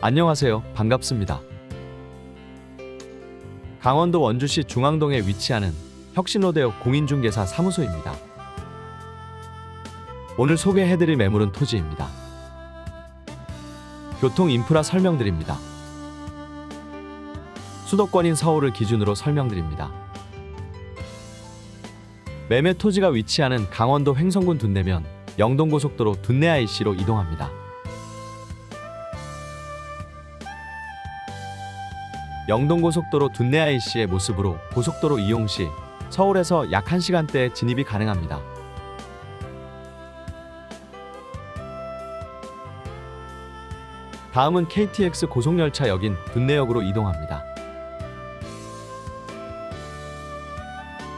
안녕하세요. 반갑습니다. 강원도 원주시 중앙동에 위치하는 혁신로데오 공인중개사 사무소입니다. 오늘 소개해드릴 매물은 토지입니다. 교통 인프라 설명드립니다. 수도권인 서울을 기준으로 설명드립니다. 매매 토지가 위치하는 강원도 횡성군 둔내면 영동고속도로 둔내 IC로 이동합니다. 영동고속도로 둔내 IC의 모습으로 고속도로 이용 시 서울에서 약 1시간대에 진입이 가능합니다. 다음은 KTX 고속열차역인 둔내역으로 이동합니다.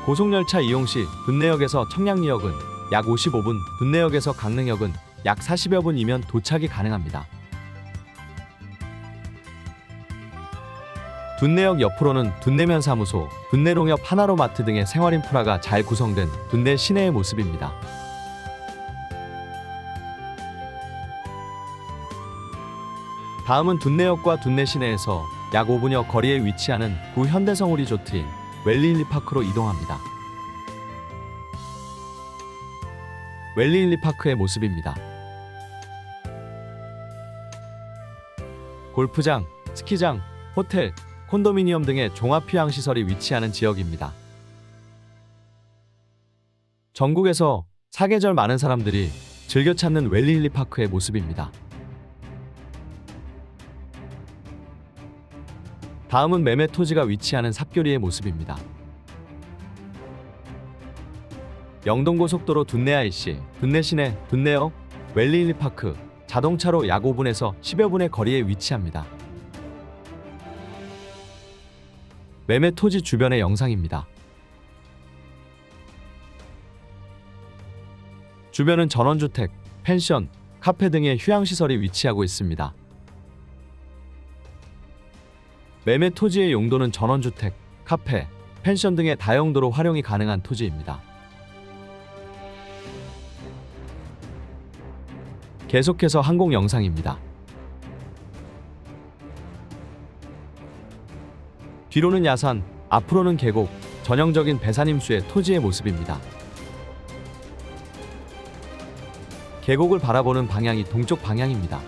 고속열차 이용 시 둔내역에서 청량리역은 약 55분, 둔내역에서 강릉역은 약 40여 분이면 도착이 가능합니다. 둔내역 옆으로는 둔내면 사무소, 둔내농협 하나로마트 등의 생활 인프라가 잘 구성된 둔내 시내의 모습입니다. 다음은 둔내역과 둔내 시내에서 약 5분여 거리에 위치하는 구 현대성우 리조트인 웰리일리파크로 이동합니다. 웰리일리파크의 모습입니다. 골프장, 스키장, 호텔, 콘도미니엄 등의 종합휴양 시설이 위치하는 지역입니다. 전국에서 사계절 많은 사람들이 즐겨 찾는 웰리힐리 파크의 모습입니다. 다음은 매매 토지가 위치하는 삽교리의 모습입니다. 영동고속도로 둔내 IC, 둔내 시내, 둔내역, 웰리힐리 파크, 자동차로 약 5분에서 10여 분의 거리에 위치합니다. 매매 토지 주변의 영상입니다. 주변은 전원주택, 펜션, 카페 등의 휴양시설이 위치하고 있습니다. 매매 토지의 용도는 전원주택, 카페, 펜션 등의 다용도로 활용이 가능한 토지입니다. 계속해서 항공 영상입니다. 뒤로는 야산, 앞으로는 계곡, 전형적인 배산임수의 토지의 모습입니다. 계곡을 바라보는 방향이 동쪽 방향입니다.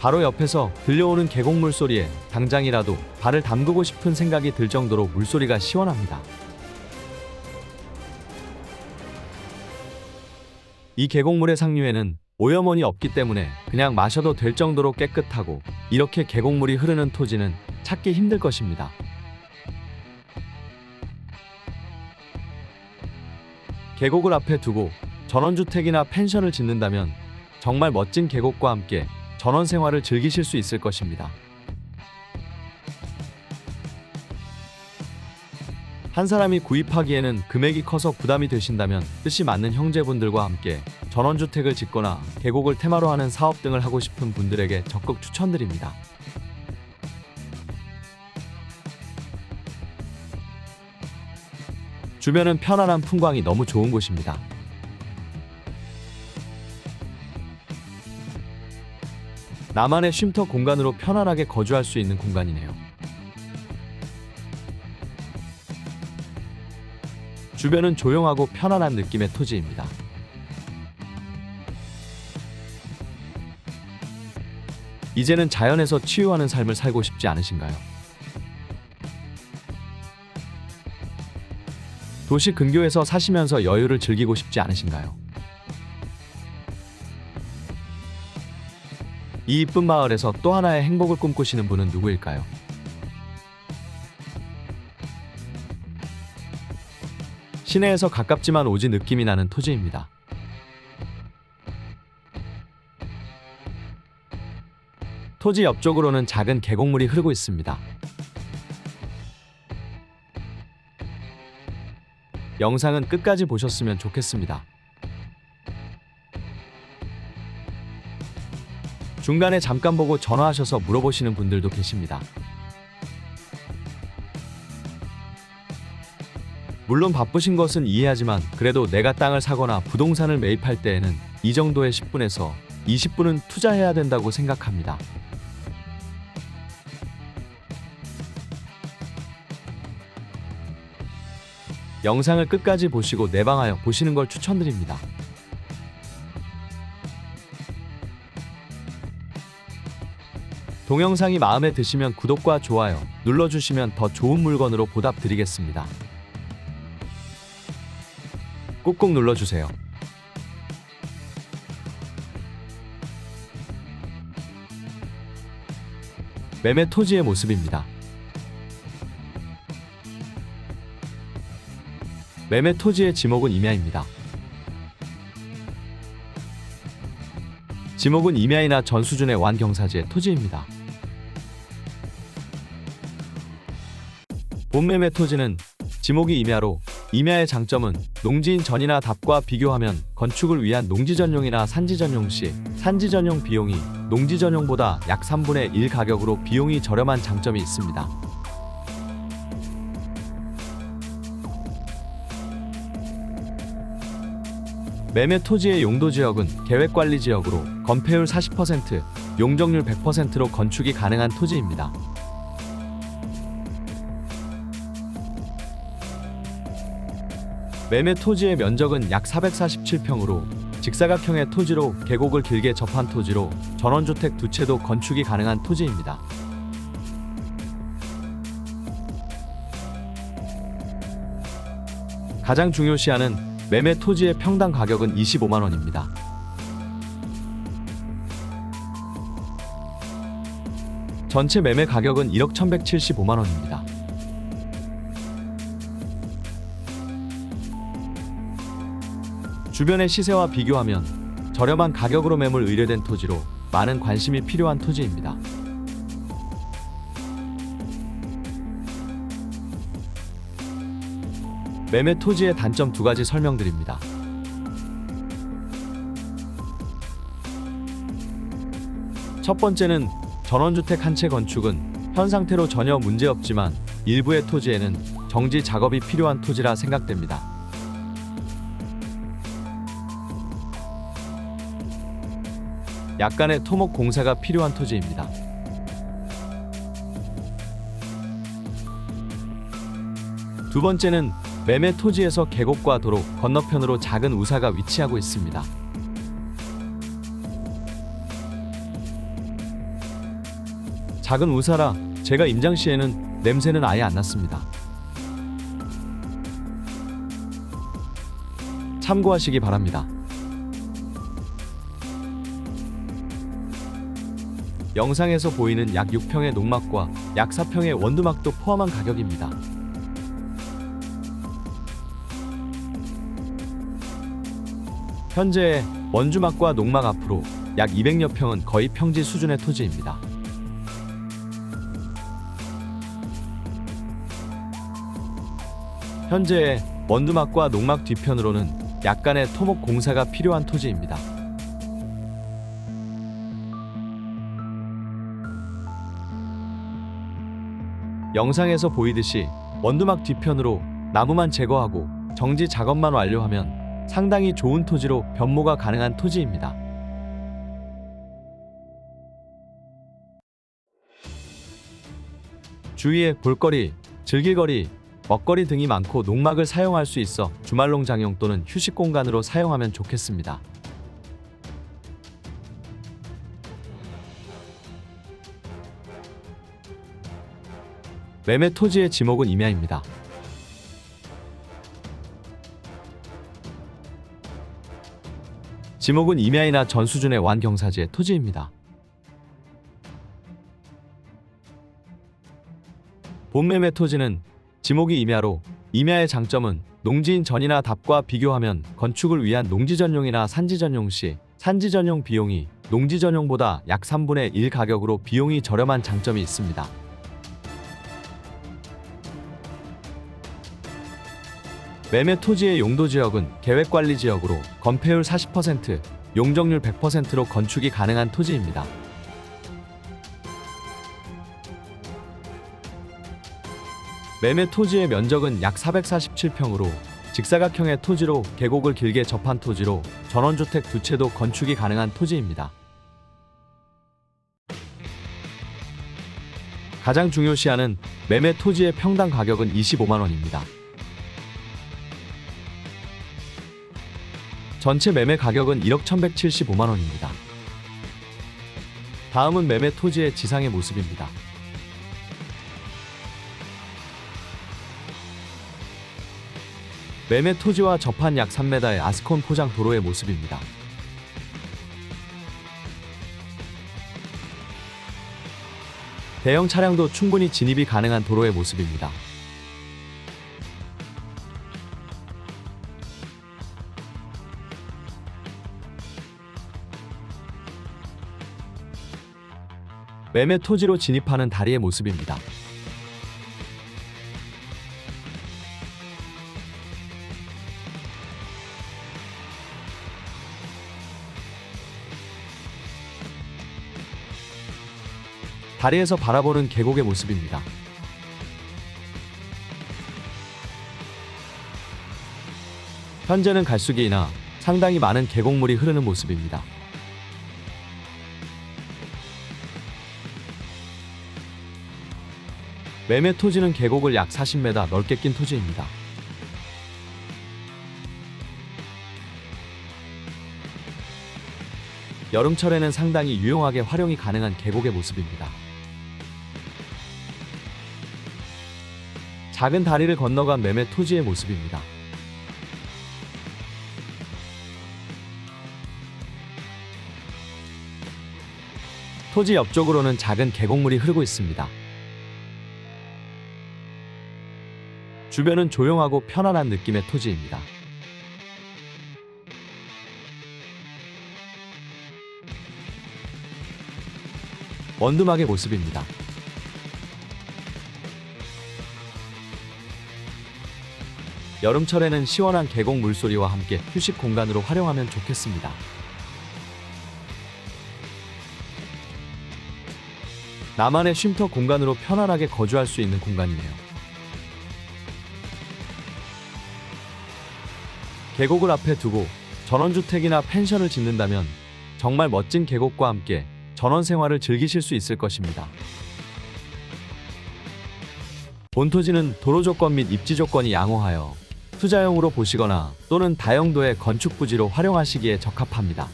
바로 옆에서 들려오는 계곡물 소리에 당장이라도 발을 담그고 싶은 생각이 들 정도로 물소리가 시원합니다. 이 계곡물의 상류에는 오염원이 없기 때문에 그냥 마셔도 될 정도로 깨끗하고 이렇게 계곡물이 흐르는 토지는 찾기 힘들 것입니다. 계곡을 앞에 두고 전원주택이나 펜션을 짓는다면 정말 멋진 계곡과 함께 전원 생활을 즐기실 수 있을 것입니다. 한 사람이 구입하기에는 금액이 커서 부담이 되신다면 뜻이 맞는 형제분들과 함께 전원주택을 짓거나 계곡을 테마로 하는 사업 등을 하고 싶은 분들에게 적극 추천드립니다. 주변은 편안한 풍광이 너무 좋은 곳입니다. 나만의 쉼터 공간으로 편안하게 거주할 수 있는 공간이네요. 주변은 조용하고 편안한 느낌의 토지입니다. 이제는 자연에서 치유하는 삶을 살고 싶지 않으신가요? 도시 근교에서 사시면서 여유를 즐기고 싶지 않으신가요? 이 이쁜 마을에서 또 하나의 행복을 꿈꾸시는 분은 누구일까요? 시내에서 가깝지만 오지 느낌이 나는 토지입니다. 토지 옆쪽으로는 작은 계곡물이 흐르고 있습니다. 영상은 끝까지 보셨으면 좋겠습니다. 중간에 잠깐 보고 전화하셔서 물어보시는 분들도 계십니다. 물론 바쁘신 것은 이해하지만 그래도 내가 땅을 사거나 부동산을 매입할 때에는 이 정도의 10분에서 20분은 투자해야 된다고 생각합니다. 영상을 끝까지 보시고 내방하여 보시는 걸 추천드립니다. 동영상이 마음에 드시면 구독과 좋아요 눌러주시면 더 좋은 물건으로 보답드리겠습니다. 꾹꾹 눌러주세요. 매매 토지의 모습입니다. 매매 토지의 지목은 임야입니다. 지목은 임야이나 전 수준의 완경사지의 토지입니다. 본매매 토지는 지목이 임야로 임야의 장점은 농지인 전이나 답과 비교하면 건축을 위한 농지 전용이나 산지 전용 시 산지 전용 비용이 농지 전용보다 약 3분의 1 가격으로 비용이 저렴한 장점이 있습니다. 매매 토지의 용도 지역은 계획 관리 지역으로 건폐율 40%, 용적률 100%로 건축이 가능한 토지입니다. 매매 토지의 면적은 약 447평으로 직사각형의 토지로 계곡을 길게 접한 토지로 전원주택 두 채도 건축이 가능한 토지입니다. 가장 중요시하는 매매 토지의 평당 가격은 25만 원입니다. 전체 매매 가격은 1억 1,175만 원입니다. 주변의 시세와 비교하면 저렴한 가격으로 매물 의뢰된 토지로 많은 관심이 필요한 토지입니다. 매매 토지의 단점 두 가지 설명드립니다. 첫 번째는 전원주택 한 채 건축은 현 상태로 전혀 문제없지만 일부의 토지에는 정지 작업이 필요한 토지라 생각됩니다. 약간의 토목 공사가 필요한 토지입니다. 두 번째는 매매 토지에서 계곡과 도로 건너편으로 작은 우사가 위치하고 있습니다. 작은 우사라 제가 임장 시에는 냄새는 아예 안 났습니다. 참고하시기 바랍니다. 영상에서 보이는 약 6평의 농막과 약 4평의 원두막도 포함한 가격입니다. 현재 원주막과 농막 앞으로 약 200여 평은 거의 평지 수준의 토지입니다. 현재 원두막과 농막 뒤편으로는 약간의 토목 공사가 필요한 토지입니다. 영상에서 보이듯이 원두막 뒤편으로 나무만 제거하고 정지 작업만 완료하면 상당히 좋은 토지로 변모가 가능한 토지입니다. 주위에 볼거리, 즐길거리, 먹거리 등이 많고 농막을 사용할 수 있어 주말농 장용 또는 휴식 공간으로 사용하면 좋겠습니다. 매매 토지의 지목은 임야입니다. 지목은 임야이나 전 수준의 완경사지의 토지입니다. 본매매 토지는 지목이 임야로 임야의 장점은 농지인 전이나 답과 비교하면 건축을 위한 농지 전용이나 산지 전용 시 산지 전용 비용이 농지 전용보다 약 3분의 1 가격으로 비용이 저렴한 장점이 있습니다. 매매 토지의 용도 지역은 계획 관리 지역으로 건폐율 40%, 용적률 100%로 건축이 가능한 토지입니다. 매매 토지의 면적은 약 447평으로 직사각형의 토지로 계곡을 길게 접한 토지로 전원주택 두 채도 건축이 가능한 토지입니다. 가장 중요시하는 매매 토지의 평당 가격은 25만 원입니다. 전체 매매 가격은 1억 1,175만 원입니다. 다음은 매매 토지의 지상의 모습입니다. 매매 토지와 접한 약 3m의 아스콘 포장 도로의 모습입니다. 대형 차량도 충분히 진입이 가능한 도로의 모습입니다. 매매 토지로 진입하는 다리의 모습입니다. 다리에서 바라보는 계곡의 모습입니다. 현재는 갈수기이나 상당히 많은 계곡물이 흐르는 모습입니다. 매매 토지는 계곡을 약 40m 넓게 낀 토지입니다. 여름철에는 상당히 유용하게 활용이 가능한 계곡의 모습입니다. 작은 다리를 건너간 매매 토지의 모습입니다. 토지 옆쪽으로는 작은 계곡물이 흐르고 있습니다. 주변은 조용하고 편안한 느낌의 토지입니다. 원두막의 모습입니다. 여름철에는 시원한 계곡 물소리와 함께 휴식 공간으로 활용하면 좋겠습니다. 나만의 쉼터 공간으로 편안하게 거주할 수 있는 공간이네요. 계곡을 앞에 두고 전원주택이나 펜션을 짓는다면 정말 멋진 계곡과 함께 전원 생활을 즐기실 수 있을 것입니다. 본토지는 도로 조건 및 입지 조건이 양호하여 투자용으로 보시거나 또는 다용도의 건축 부지로 활용하시기에 적합합니다.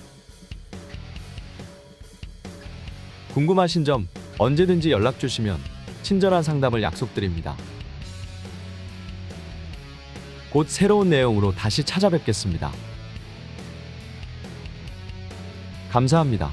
궁금하신 점 언제든지 연락 주시면 친절한 상담을 약속드립니다. 곧 새로운 내용으로 다시 찾아뵙겠습니다. 감사합니다.